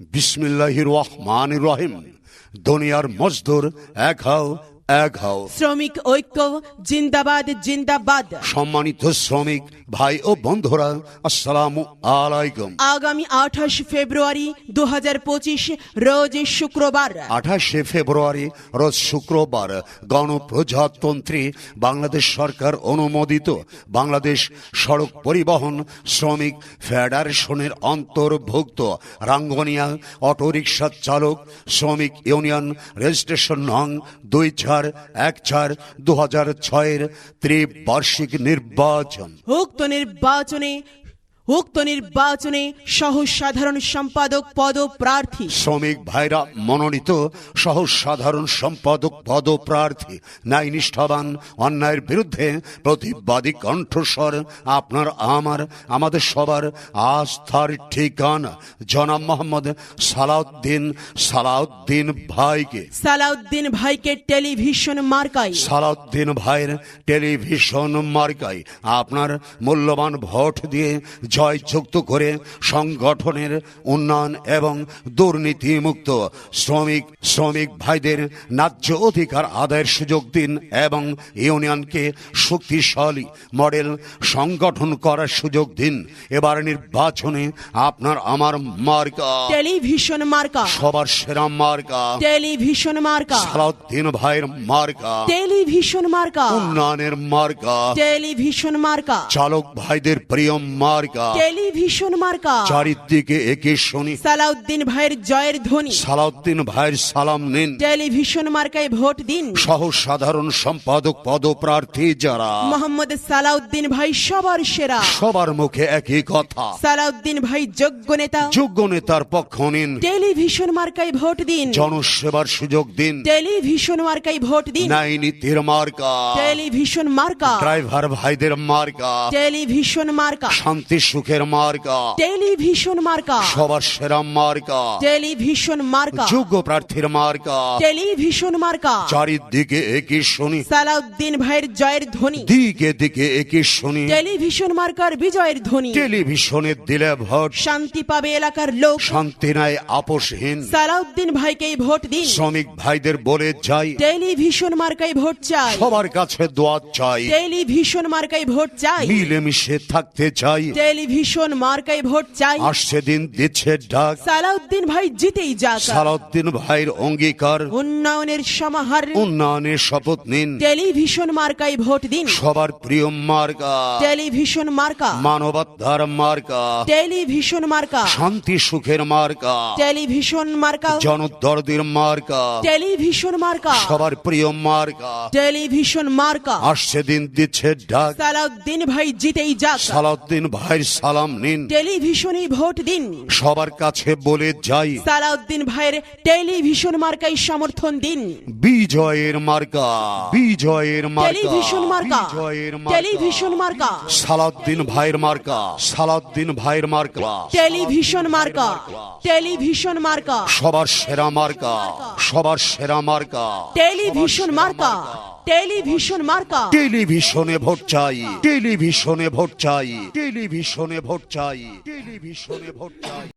বিসমিল্লাহির রহমান রহিম। দুনিয়ার মজদুর এক হাও এক হাও শ্রমিক ঐক্য জিন্দাবাদ জিন্দাবাদ। সম্মানিত শ্রমিক ভাই ও বন্ধুরা আসসালামু আলাইকুম। আগামী আঠাশ ফেব্রুয়ারি দু রোজ শুক্রবার। আঠাশে ফেব্রুয়ারি রোজ শুক্রবার গণপ্রজাতন্ত্রী বাংলাদেশ সরকার অনুমোদিত বাংলাদেশ সড়ক পরিবহন শ্রমিক ফেডারেশনের অন্তর্ভুক্ত রাঙ্গনিয়া অটোরিকশা চালক শ্রমিক ইউনিয়ন রেজিস্ট্রেশন নং দুই চার এক চার দু হাজার ছয়ের ত্রিবার্ষিক নির্বাচন। উক্ত নির্বাচনে উক্ত নির্বাচনে সহ সাধারণ সম্পাদক পদ প্রার্থী শ্রমিক ভাইরা মনোনীত সহ সাধারণ সম্পাদক পদপ্রার্থী ন্যায় নিষ্ঠাবান অন্যায়ের বিরুদ্ধে প্রতিবাদী কণ্ঠস্বর আপনার আমার আমাদের সবার আস্থার ঠিকানা। জনাব মোহাম্মদ সালাউদ্দিন সালাউদ্দিন ভাইকে। সালাউদ্দিন ভাইকে টেলিভিশন মার্কাই সালাউদ্দিন ভাইয়ের টেলিভিশন মার্কায়। আপনার মূল্যবান ভোট দিয়ে জয়যুক্ত করে সংগঠনের উন্নয়ন এবং দুর্নীতিমুক্ত শ্রমিক শ্রমিক ভাইদের ন্যায্য অধিকার আদায়ের সুযোগ দিন এবং ইউনিয়নকে শক্তিশালী মডেল সংগঠন করার সুযোগ দিন। এবার নির্বাচনে আপনার আমার মার্কা। টেলিভিশন মার্কা। সবার সেরা মার্কা। টেলিভিশন মার্কা। সালাউদ্দিন ভাইয়ের মার্কা। টেলিভিশন মার্কা। উন্নয়নের মার্কা। টেলিভিশন মার্কা। চালক ভাইদের প্রিয় মার্কা। টেলিভিশন মার্কা। চারিদিকে একে শুনি। সালাউদ্দিন ভাইয়ের জয়ের ধ্বনি। সালাউদ্দিন ভাইয়ের সালাম নিন। টেলিভিশন মার্কায় ভোট দিন। সহ সাধারণ সম্পাদক পদপ্রার্থী যারা। মোহাম্মদ সালাউদ্দিন ভাই সবার সেরা। সবার মুখে একই কথা। সালাউদ্দিন ভাই যোগ্য নেতা। যোগ্য নেতার পক্ষ নিন। টেলিভিশন মার্কায় ভোট দিন। জনসেবার সুযোগ দিন। টেলিভিশন মার্কায় ভোট দিন। ন্যায় নীতির মার্কা। টেলিভিশন মার্কা। ড্রাইভার ভাইদের মার্কা। টেলিভিশন মার্কা। শান্তি সুখের মার্কা। টেলিভিশন মার্কা। সবার সেরা মার্কা। টেলিভিশন মার্কা। যোগ্য প্রার্থীর মার্কা। টেলিভিশন মার্কা। চারিদিকে একই শুনি। সালাউদ্দিন ভাইয়ের জয়ের ধ্বনি। দিকে দিকে একই শুনি। টেলিভিশন মার্কার বিজয়ের ধ্বনি। টেলিভিশনে দিলে ভোট। শান্তি পাবে এলাকার লোক। শান্তি নাই আপোষহীন। সালাউদ্দিন ভাইকেই ভোট দিন। শ্রমিক ভাইদের বলে যাই। টেলিভিশন মার্কায় ভোট চাই। সবার কাছে দোয়া চাই। টেলিভিশন মার্কায় ভোট চাই। মিলেমিশে থাকতে চাই। টেলিভিশন মার্কায় ভোট চাই। আসছে দিন দিচ্ছে ডাক। সালাউদ্দিন ভাই জিতেই যাক। সালাউদ্দিন ভাইয়ের অঙ্গীকার। উন্নয়নের সমাহার। উন্নয়নের শপথ নিন। টেলিভিশন মার্কায় ভোট দিন। সবার প্রিয় মার্কা। টেলিভিশন মার্কা। মানবতার মার্কা। টেলিভিশন মার্কা। শান্তি সুখের মার্কা। টেলিভিশন মার্কা। জনদরদির মার্কা। টেলিভিশন মার্কা। সবার প্রিয় মার্কা। টেলিভিশন মার্কা। আসছে দিন দিচ্ছে ডাক। সালাউদ্দিন ভাই জিতেই যাক। সালাউদ্দিন ভাইয়ের সালাম নিন। টেলিভিশনে ভোট দিন। সবার কাছে বলে যাই। সালাউদ্দিন ভাইয়ের টেলিভিশন মার্কাই সমর্থন দিন। বিজয়ের মার্কা বিজয়ের মার্কা টেলিভিশন মার্কা বিজয়ের মার্কা। টেলিভিশন মার্কা। সালাউদ্দিন ভাইয়ের মার্কা সালাউদ্দিন ভাইয়ের মার্কা। টেলিভিশন মার্কা টেলিভিশন মার্কা। সবার সেরা মার্কা সবার সেরা মার্কা। টেলিভিশন মার্কা। টেলিভিশন মার্কা। টেলিভিশনে ভোট চাই টেলিভিশনে ভোট চাই টেলিভিশনে ভোট চাই টেলিভিশনে ভোট চাই।